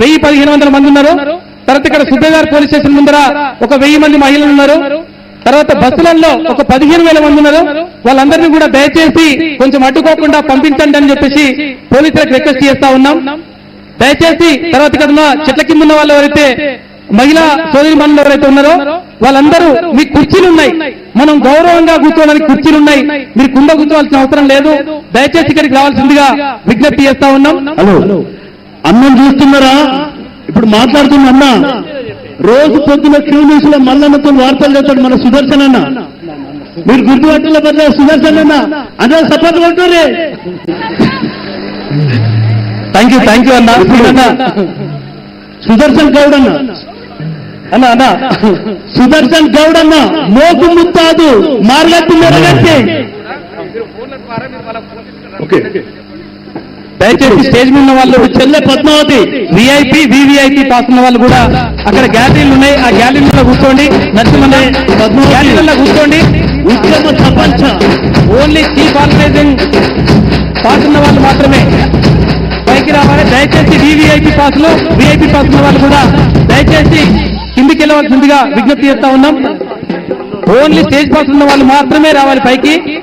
వెయ్యి పదిహేను వందల మంది ఉన్నారు. తర్వాత ఇక్కడ సుబ్బేదార్ పోలీస్ స్టేషన్ ముందర ఒక వెయ్యి మంది మహిళలు ఉన్నారు. తర్వాత బస్సులలో ఒక పదిహేను వేల మంది ఉన్నారు. వాళ్ళందరినీ కూడా దయచేసి కొంచెం అడ్డుకోకుండా పంపించండి అని చెప్పేసి పోలీసులకు రిక్వెస్ట్ చేస్తా ఉన్నాం. దయచేసి తర్వాత ఇక్కడ ఉన్న చెట్ల కింద ఉన్న వాళ్ళు ఎవరైతే మహిళా సోదరి మనులు ఎవరైతే ఉన్నారో వాళ్ళందరూ మీ కుర్చీలు ఉన్నాయి. మనం గౌరవంగా కూర్చోవడానికి కుర్చీలు ఉన్నాయి. మీరు కుండ కూర్చోవాల్సిన అవసరం లేదు. దయచేసి ఇక్కడికి రావాల్సిందిగా విజ్ఞప్తి చేస్తా ఉన్నాం. హలో. అన్నం చూస్తున్నారా ఇప్పుడు మాట్లాడుతున్న అన్న రోజు పొద్దున క్యూ న్యూస్లో మల్లన్నతో వార్తలు చెప్తాడు మన సుదర్శన్ అన్న. మీరు గుర్తుపట్టిన పట్ల సుదర్శన్ అన్న? అదే సపోర్ట్ కొట్టురే థ్యాంక్ యూ థ్యాంక్ యూ అన్న అన్న సుదర్శన్ గౌడ్ అన్న. అన్న అన్న సుదర్శన్ గౌడ్ అన్న. మోకు ముత్తాదు మార్గట్టి మెరగట్టి. ఓకే. దయచేసి స్టేజ్ మీద ఉన్న వాళ్ళు చెల్లె పద్మావతి విఐపి వివిఐపి పాస్ ఉన్న వాళ్ళు కూడా అక్కడ గ్యాలరీలు ఉన్నాయి. ఆ గ్యాలరీలో కూర్చోండి. నరసింహ గ్యాలరీలో కూర్చోండి. ఉద్యమ ప్రపంచ ఓన్లీ చీఫ్ ఆర్గనైజింగ్ పాస్ ఉన్న వాళ్ళు మాత్రమే. పైకి రావాలి. దయచేసి వివిఐపి పాసులు విఐపి పాస్ ఉన్న వాళ్ళు కూడా దయచేసి కిందికి వెళ్ళవలసిందిగా విజ్ఞప్తి చేస్తా ఉన్నాం. ఓన్లీ స్టేజ్ పాస్ ఉన్న వాళ్ళు మాత్రమే రావాలి పైకి.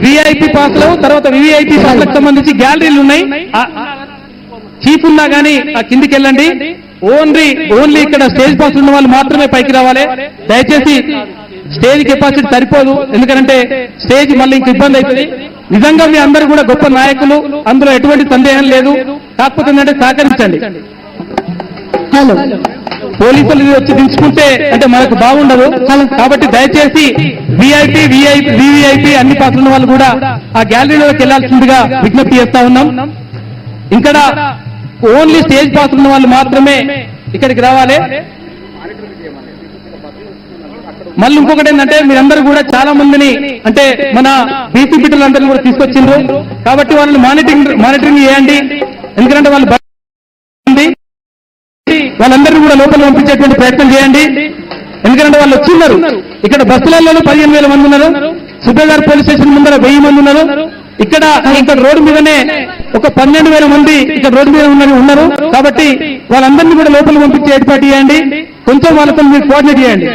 విఐపి పాసులు తర్వాత వివిఐపి పాసులకు సంబంధించి గ్యాలరీలు ఉన్నాయి. ఆ- చీఫ్ ఉన్నా గానీ ఆ కిందికి వెళ్ళండి. ఓన్లీ ఓన్లీ ఇక్కడ స్టేజ్ పాస్ ఉన్న వాళ్ళు మాత్రమే పైకి రావాలి. దయచేసి స్టేజ్ కెపాసిటీ సరిపోదు. ఎందుకంటే స్టేజ్ మళ్ళీ ఇంక ఇబ్బంది అవుతుంది. నిజంగా మీ అందరూ కూడా గొప్ప నాయకులు. అందులో ఎటువంటి సందేహం లేదు. కాకపోతే ఏంటంటే సహకరించండి. హలో. పోలీసులు వచ్చి దించుకుంటే అంటే మనకు బాగుండదు. కాబట్టి దయచేసి విఐపి విఐపి వివిఐపి అన్ని పాత్రల వాళ్ళు కూడా ఆ గ్యాలరీలోకి వెళ్ళాల్సిందిగా విజ్ఞప్తి చేస్తా ఉన్నాం. ఇక్కడ ఓన్లీ స్టేజ్ పాస్ ఉన్న వాళ్ళు మాత్రమే ఇక్కడికి రావాలి. మళ్ళీ ఇంకొకటి ఏంటంటే మీరందరూ కూడా చాలా మందిని అంటే మన బీసీ బిడ్డలందరినీ కూడా తీసుకొచ్చిండ్రు. కాబట్టి వాళ్ళని మానిటరింగ్ మానిటరింగ్ చేయండి. ఎందుకంటే వాళ్ళు వాళ్ళందరినీ కూడా లోపల పంపించేటువంటి ప్రయత్నం చేయండి. ఎందుకంటే వాళ్ళు వచ్చిన్నారు. ఇక్కడ బస్సులలో పదిహేను వేల మంది ఉన్నారు. సుబ్బేగారు పోలీస్ స్టేషన్ ముందర వెయ్యి మంది ఉన్నారు. ఇక్కడ ఇక్కడ రోడ్డు మీదనే ఒక పన్నెండు వేల మంది ఇక్కడ రోడ్డు మీద ఉన్నారు ఉన్నారు. కాబట్టి వాళ్ళందరినీ కూడా లోపల పంపించే ఏర్పాటు చేయండి. కొంచెం వాళ్ళతో మీరు కోఆర్డినేట్ చేయండి.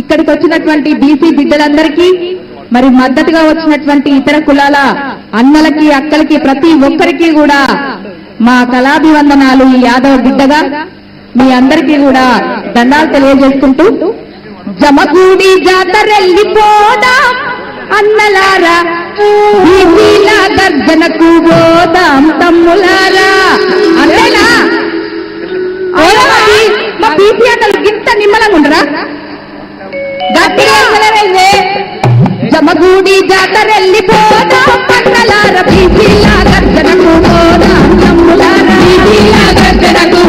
ఇక్కడికి వచ్చినటువంటి బీసీ బిడ్డలందరికీ మరి మద్దతుగా వచ్చినటువంటి ఇతర కులాల అన్నలకి అక్కలకి ప్రతి ఒక్కరికి కూడా మా కళాభివందనాలు ఈ యాదవ బిడ్డగా మీ అందరికీ కూడా దండాలు తెలియజేసుకుంటూ జమగూడి జాతరెళ్ళిపోదాం అన్నలారా? బీసీల గర్జనకు పోదాం తమ్ములారా. అంతేనా అవునా మా బీసీ అన్నలు గింత నిమ్మలంగా ఉండరా? గట్టిగా అసలైందే జమగూడి జాతరెళ్ళిపోదాం అన్నలార బీసీల గర్జనకు పోదాం? తమ్ములారా గర్జనకు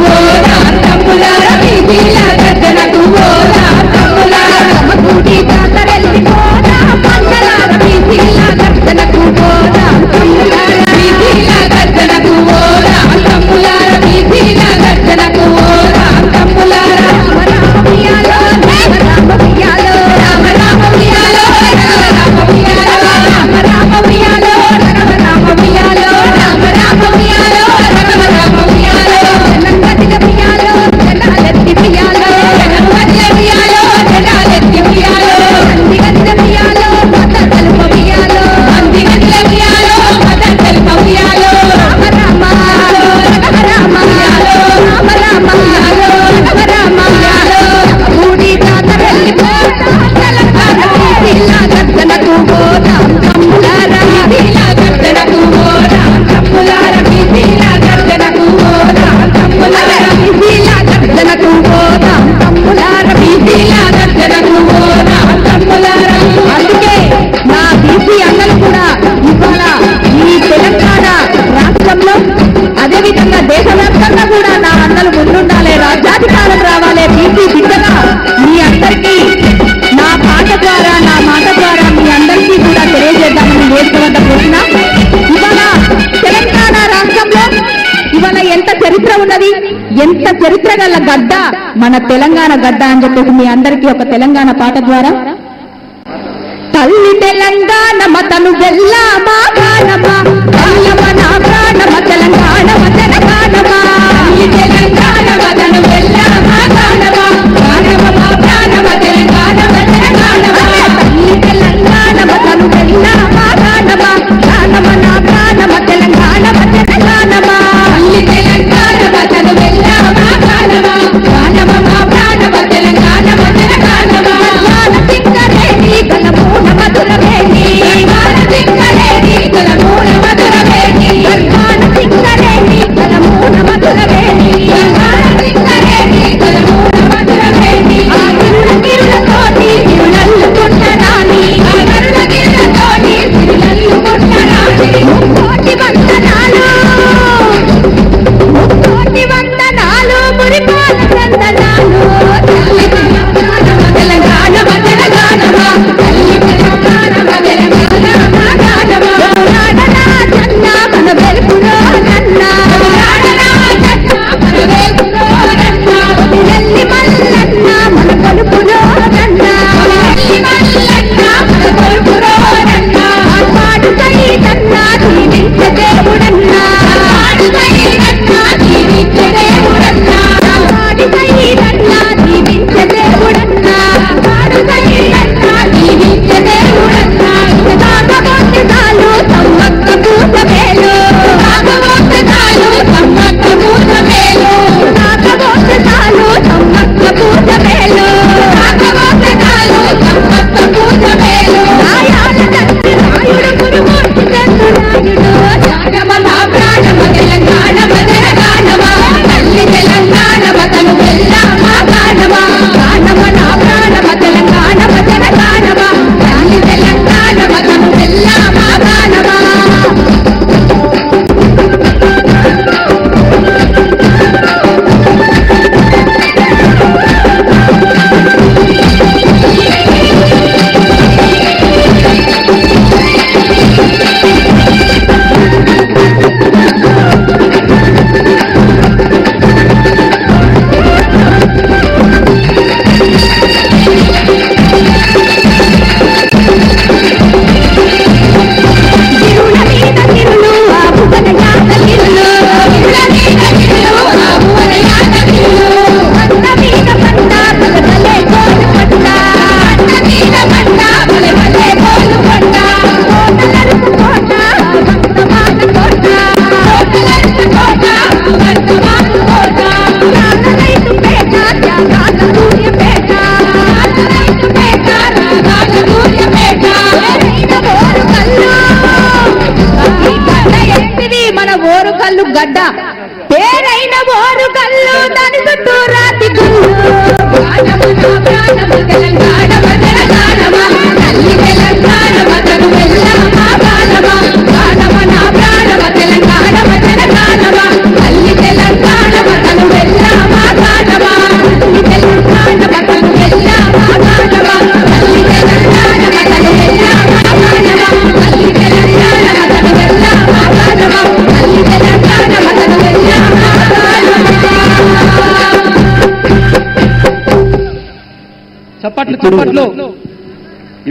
ఎంత చరిత్ర గల గడ్డ? మన తెలంగాణ గడ్డ అని చెప్పేసి మీ అందరికీ ఒక తెలంగాణ పాట ద్వారా. తల్లి తెలంగాణ మతను వెళ్ళామా అప్పట్లో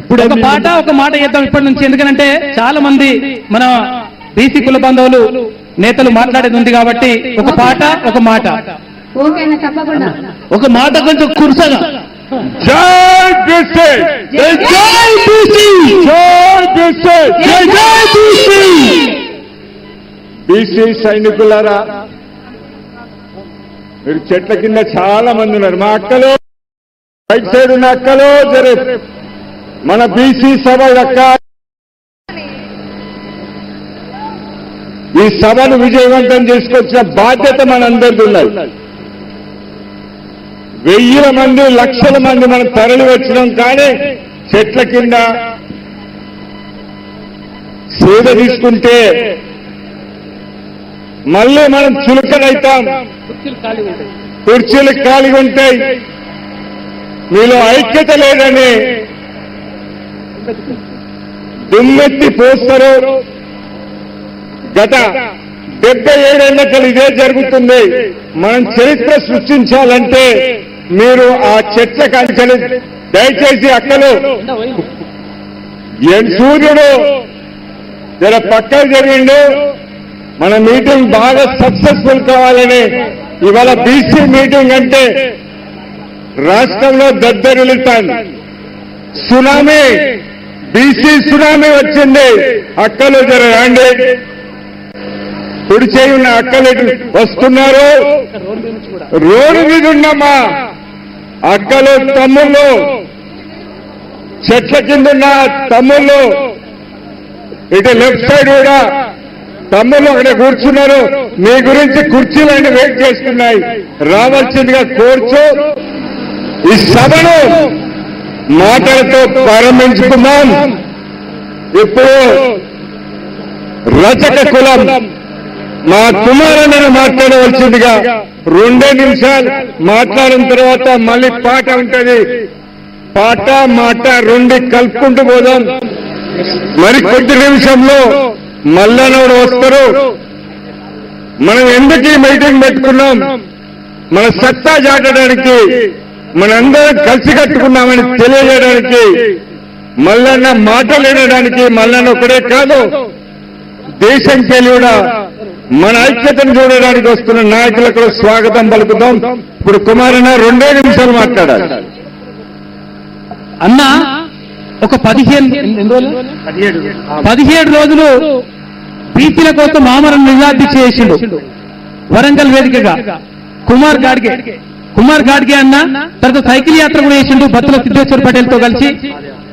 ఇప్పుడు ఒక పాట ఒక మాట చేద్దాం ఇప్పటి నుంచి. ఎందుకంటే చాలా మంది మన బీసీ కుల బంధువులు నేతలు మాట్లాడేది ఉంది కాబట్టి ఒక పాట ఒక మాట. ఒక మాట కొంచెం కుర్సగా బీసీ. జై బీసీ సైనికులారా మీరు చెట్ల కింద చాలా మంది ఉన్నారు. మా అక్కలు రైట్ సైడ్ ఉన్న అక్కలో జరే మన బీసీ సభ యొక్క ఈ సభను విజయవంతం చేసుకొచ్చిన బాధ్యత మనందరికీ ఉన్నది. వెయ్యిల మంది లక్షల మంది మనం తరలి వచ్చినాం కానీ చెట్ల కింద సేద తీసుకుంటే మళ్ళీ మనం చులకనైతాం. కుర్చీలు ఖాళీగా ఉంటాయి. మీలో ఐక్యత లేదని దుమ్మెత్తి పోస్తారు. గత డెబ్బై ఏడేళ్ళకలు ఇదే జరుగుతుంది. మనం చరిత్ర సృష్టించాలంటే మీరు ఆ చర్చ కంచెలు దయచేసి అక్కలు. ఏం సూర్యుడు? జర పక్కన జరిగిండు. మన మీటింగ్ బాగా సక్సెస్ఫుల్ కావాలని ఇవాళ బీసీ మీటింగ్ అంటే రాష్ట్రంలో దద్దరిల్లుతాను సునామీ బీసీ సునామీ వచ్చింది. అక్కలు జర రండి. కుడి చేయి ఉన్న అక్కలు ఇటు వస్తున్నారు. రోడ్డు మీద ఉన్నమ్మా. అక్కలు తమ్ముళ్ళు. చెట్ల కింద ఉన్న తమ్ముళ్ళు. ఇటు లెఫ్ట్ సైడ్ కూడా తమ్ముళ్ళు అక్కడ కూర్చున్నారు. మీ గురించి కుర్చీలన్నీ వెయిట్ చేస్తున్నాయి. రావాల్సిందిగా కోర్చు ఈ సభను మాటలతో ప్రారంభించుకుందాం. ఇప్పుడు రచక కులం మా కుమారన్నను మాట్లాడవలసిందిగా రెండే నిమిషాలు మాట్లాడిన తర్వాత మళ్ళీ పాట ఉంటుంది. పాట మాట రెండు కలుపుకుంటూ పోదాం. మరి కొద్ది నిమిషంలో మల్లనోడు వస్తారు. మనం ఎందుకు ఈ మీటింగ్ పెట్టుకున్నాం? మన సత్తా చాటడానికి మనందరం కలిసి కట్టుకున్నామని తెలియజేయడానికి మల్లన్న మాటలు వినడానికి మల్లన్న ఒకడే కాదు దేశం కూడా మన ఐక్యతను చూడడానికి వస్తున్న నాయకులకు స్వాగతం పలుకుతాం ఇప్పుడు కుమారన్న రెండే నిమిషాలు మాట్లాడాలి. అన్న ఒక పదిహేను పదిహేడు. రోజులు బీసీల కోసం ఆమరణ నిరాదీక్ష చేసిండు. వరంగల్ వేదికగా. కుమార్ గాడ్గే. కుమార్ గాడ్గే అన్న తర్వాత సైకిల్ యాత్ర కూడా చేసిండు బత్తుల సిద్ధేశ్వర్ పటేల్తో కలిసి.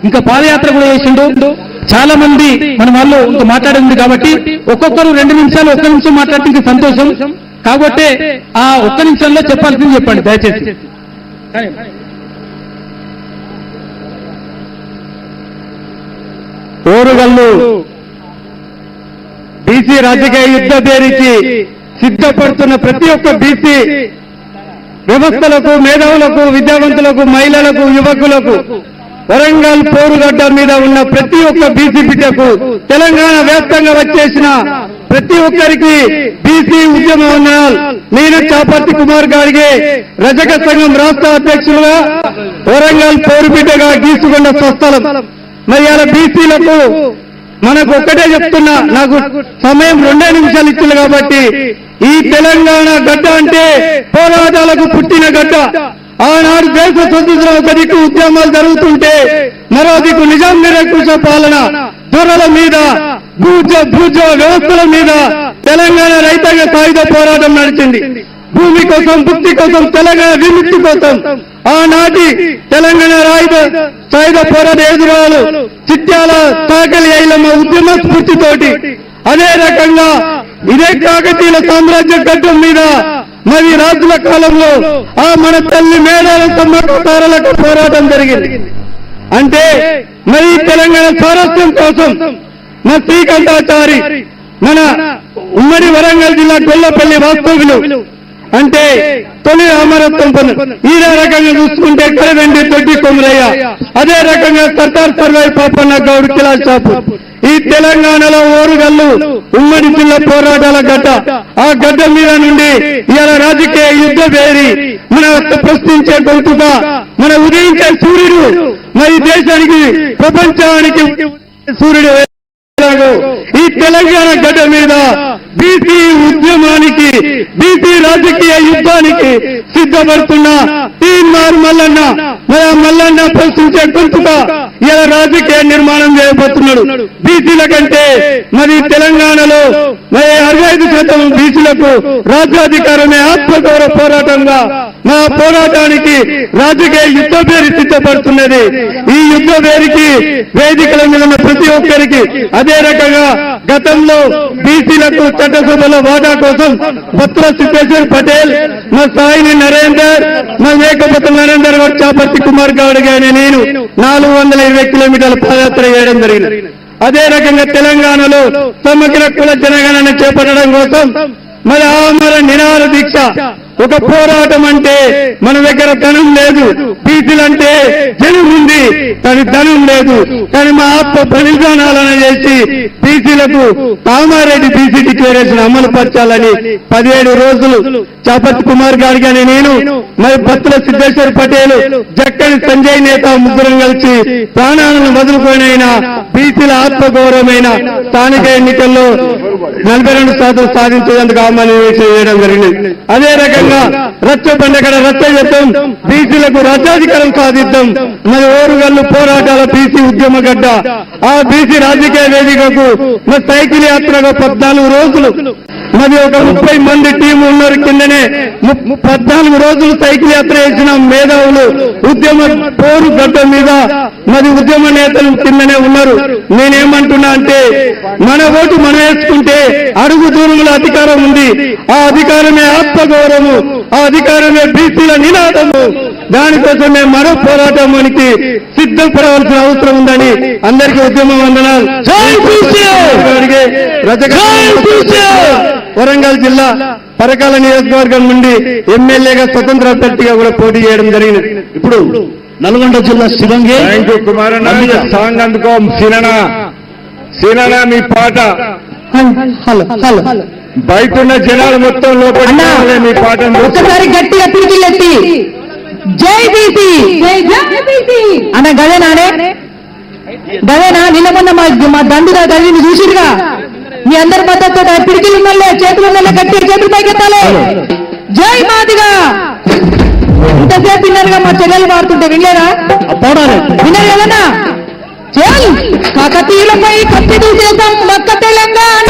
ఇంకా పాదయాత్ర కూడా చేసిండు. చాలా మంది మన వాళ్ళు ఇంకా మాట్లాడింది కాబట్టి ఒక్కొక్కరు రెండు నిమిషాలు ఒక్క నిమిషం మాట్లాడితే ఇంకా సంతోషం. కాబట్టి ఆ ఒక్క నిమిషంలో చెప్పాల్సింది చెప్పండి దయచేసి. ఓరుగల్లు బీసీ రాజకీయ యుద్ధ పేరికి సిద్ధపడుతున్న ప్రతి ఒక్క బీసీ వ్యవస్థలకు మేధావులకు విద్యావంతులకు మహిళలకు యువకులకు వరంగల్ పోరుగడ్డ మీద ఉన్న ప్రతి ఒక్క బీసీ బిడ్డకు తెలంగాణ వ్యాప్తంగా వచ్చేసిన ప్రతి ఒక్కరికి బీసీ ఉద్యమం నేను చాపర్తి కుమార్ గారికి రజక సంఘం రాష్ట్ర అధ్యక్షులుగా వరంగల్ పోరు బిడ్డగా గీసుకున్న స్వస్థలం. మరి అలా బీసీలకు మనకు ఒక్కటే చెప్తున్నా నాకు సమయం రెండే నిమిషాలు ఇచ్చింది కాబట్టి ఈ తెలంగాణ గడ్డ అంటే పోరాటాలకు పుట్టిన గడ్డ. ఆనాడు దేశ స్వతంత్ర ఒక దిక్కు ఉద్యమాలు జరుగుతుంటే మరో దిక్కు నిజాం నిరంకుశ పాలన దొరల మీద భూజ భూజ వ్యవస్థల మీద తెలంగాణ రైతాంగ సాయుధ పోరాటం నడిచింది. భూమి కోసం భుక్తి కోసం తెలంగాణ విముక్తి కోసం ఆనాటి తెలంగాణ రాయుధ సాయుధ పోరాట ఎదురాలు చిత్యాల తాకలి ఐలమ్మ ఉద్యమ స్ఫూర్తితోటి అదే రకంగా ఇదే కాకతీయుల సామ్రాజ్య గడ్డం మీద మరి రాజుల కాలంలో ఆ మన తల్లి మేడాల సమ్మతారలకు పోరాటం జరిగింది. అంటే మరి తెలంగాణ స్వారస్యం కోసం మన శ్రీకంఠాచారి మన ఉమ్మడి వరంగల్ జిల్లా గొల్లపల్లి వాస్తవులు అంటే తొలి అమరత్వం పొందారు ఇదే రకంగా చూసుకుంటే కరవెండి తొట్టి కొమరయ్య? అదే రకంగా సర్దార్ సర్వై పాపన్న గౌడ్ కిలా చాపు ఈ తెలంగాణలో ఓరుగల్లు ఉమ్మడి జిల్లా పోరాటాల గడ్డ. ఆ గడ్డ మీద నుండి ఇలా రాజకీయ యుద్ధ వేరి. మన ప్రశ్నించే గొంతుగా మన ఉదయించే సూర్యుడు. మరి దేశానికి ప్రపంచానికి సూర్యుడు. ఈ తెలంగాణ గడ్డ మీద బీసీ ఉద్యమానికి బీసీ రాజకీయ యుద్ధానికి సిద్ధపడుతున్న తీన్మార్ మల్లన్న మరి మల్లన్న ప్రశ్నించే గొంతుగా ఇలా రాజకీయ నిర్మాణం చేయబోతున్నాడు. బీసీల కంటే మరి తెలంగాణలో మరి అరవై ఐదు శాతం బీసీలకు రాజ్యాధికారమే ఆత్మగౌరవ పోరాటంగా మా పోరాటానికి రాజకీయ యుద్ధ పేరు సిద్ధపడుతున్నది. ఈ యుద్ధ పేరుకి వేదికల మీద ఉన్న ప్రతి ఒక్కరికి అదే రకంగా గతంలో బీసీలకు చట్టసభలో వాటా కోసం భత్ర సిద్ధేశ్వర్ పటేల్ మా సాయిని నరేందర్ మా మేకపోత నరేందర్ గారు చాపర్తి కుమార్ గౌడ్ గారి నేను నాలుగు వందల ఇరవై కిలోమీటర్ల పాదయాత్ర చేయడం జరిగింది. అదే రకంగా తెలంగాణలో సమగ్ర కుల జనగణన చేపట్టడం కోసం మరి ఆమర నిరాహార దీక్ష ఒక పోరాటం అంటే మన దగ్గర ధనం లేదు. బీసీలంటే జనం ఉంది. కానీ ధనం లేదు. కానీ మా ఆత్మ బలిదానాలను చేసి బీసీలకు కామారెడ్డి బీసీ డిక్లరేషన్ అమలు పరచాలని పదిహేడు రోజులు చపత్ కుమార్ గారి కానీ నేను మరి భక్తుల సిద్ధేశ్వర్ పటేల్ జక్కని సంజయ్ నేత ముగ్గురం కలిసి ప్రాణాలను వదులుకోనైనా బీసీల ఆత్మగౌరవమైన స్థానిక ఎన్నికల్లో నలభై రెండు శాతం సాధించేందుకు ఆహ్వానం చేయడం జరిగింది. అదే రకంగా రచ్చ పండగడ రచ్చ చేద్దాం. బీసీలకు రాజ్యాధికారం సాధిద్దాం మరి ఓరుగల్లు పోరాటాల బీసీ ఉద్యమ గడ్డ. ఆ బీసీ రాజకీయ వేదికకు మరి సైకిల్ యాత్రగా పద్నాలుగు రోజులు మరి ఒక ముప్పై మంది టీం ఉన్నారు కిందనే. పద్నాలుగు రోజులు సైకిల్ యాత్ర చేసిన మేధావులు ఉద్యమ పోరు గడ్డ మీద మరి ఉద్యమ నేతలు కిందనే ఉన్నారు. నేనేమంటున్నా అంటే మన ఓటు మనం వేసుకుంటే అడుగు దూరంలో అధికారం ఉంది. ఆ అధికారమే ఆత్మగౌరవము. ఆ అధికారమే బీసీల నినాదము. దానికోసమే మరో పోరాటానికి సిద్ధపడవలసిన అవసరం ఉందని అందరికీ ఉద్యమం వందనాలు. వరంగల్. జిల్లా పరకాల నియోజకవర్గం నుండి ఎమ్మెల్యేగా స్వతంత్ర అభ్యర్థిగా కూడా పోటీ చేయడం జరిగింది ఇప్పుడు నల్గొండ జిల్లా శివంగి. సాంగ్ అందుకో సినన. సినన మీ పాట. Hello hello. బయట ఉన్న జనాలు మొత్తం లోపల అన్నా. మీ పాట ఒక్కసారి గట్టిగా పిడికిలెత్తి జై బీసీ జై జై బీసీ అన్న గదేనానే గదేనా నిన్న మొన్న మా మా దండుగా గదిని చూసిరుగా మీ అందరి మద్దతు పిడికిలు ఉన్నలే చేతులు ఉన్నలే గట్టి చేతులు పైకెత్తాలి. జై మాదిగా. ఇంతసేపు విన్నారుగా మా చెల్లెలు వాడుతుంటే వినలేరా విన్నారు కదన్నా చల్ కాకతీయులపై కత్తి దూసేసాం మక్క తెలంగాణ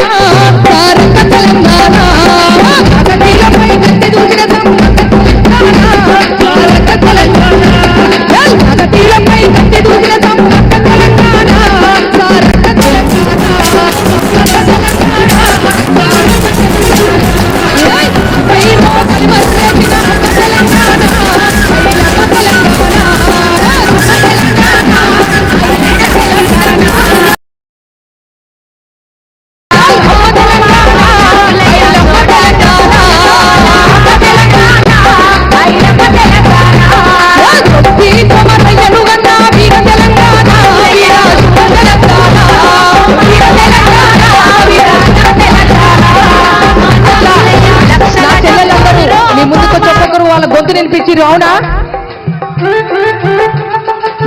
వినిపించిరు అవునా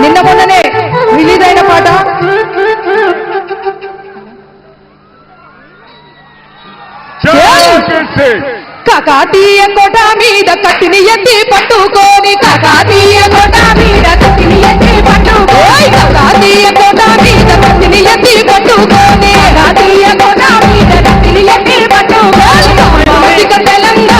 నిన్న మొన్ననే రిలీజ్ అయిన పాట. కాకాతీయ కోట మీద కట్టిని ఎత్తి పట్టుకోని కాకాతీయ కోట మీద కట్టిని ఎత్తి పట్టుకోని కాకాతీయ కోట మీద కట్టిని ఎత్తి పట్టుకోని కాకాతీయ కోట మీద కట్టిని ఎత్తి పట్టుకోని తెలంగాణ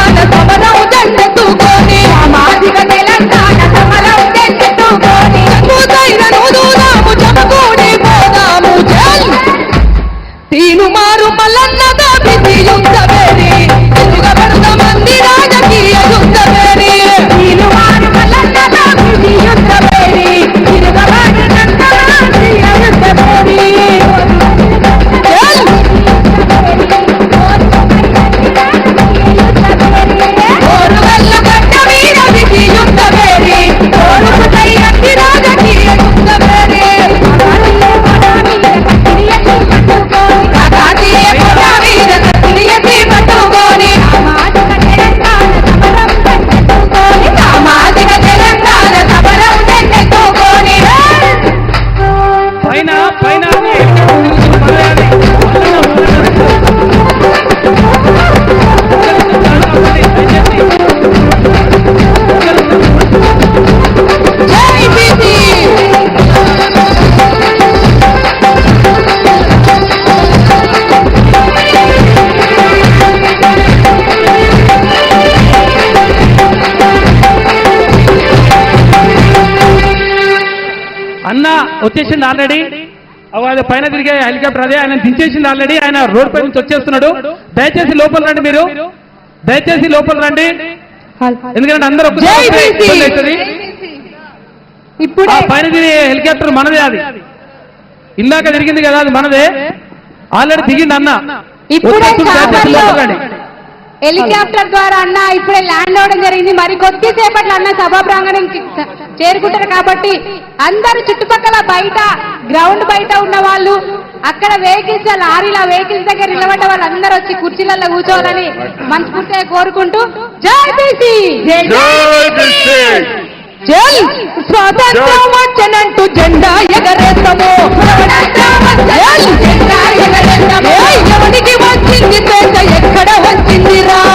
వచ్చేసింది ఆల్రెడీ అది పైన తిరిగే హెలికాప్టర్ అదే ఆయన దించేసింది ఆల్రెడీ ఆయన రోడ్ పై నుంచి వచ్చేస్తున్నాడు. దయచేసి లోపల రండి మీరు. దయచేసి లోపల రండి. ఎందుకంటే అందరూ. ఇప్పుడే. పైన తిరిగే హెలికాప్టర్ మనదే అది. ఇందాక తిరిగింది కదా అది మనదే. ఆల్రెడీ దిగింది అన్న. ఇప్పుడే హెలికాప్టర్ ద్వారా అన్న ఇప్పుడే ల్యాండ్ అవడం జరిగింది. మరి కొద్దిసేపట్లో అన్న సభా ప్రాంగణం చేరుకుంటారు కాబట్టి అందరు చుట్టుపక్కల బయట గ్రౌండ్ బయట ఉన్న వాళ్ళు అక్కడ వెహికల్స్ లారీల వెహికల్స్ దగ్గర నిలబడ్డ వాళ్ళందరూ వచ్చి కుర్చీలలో కూర్చోవాలని మనస్ఫూర్తిగా కోరుకుంటూ జై బీసీ! స్వాతంత్రం వచ్చనంటూ జెండా ఎగరేస్తాము. Indira.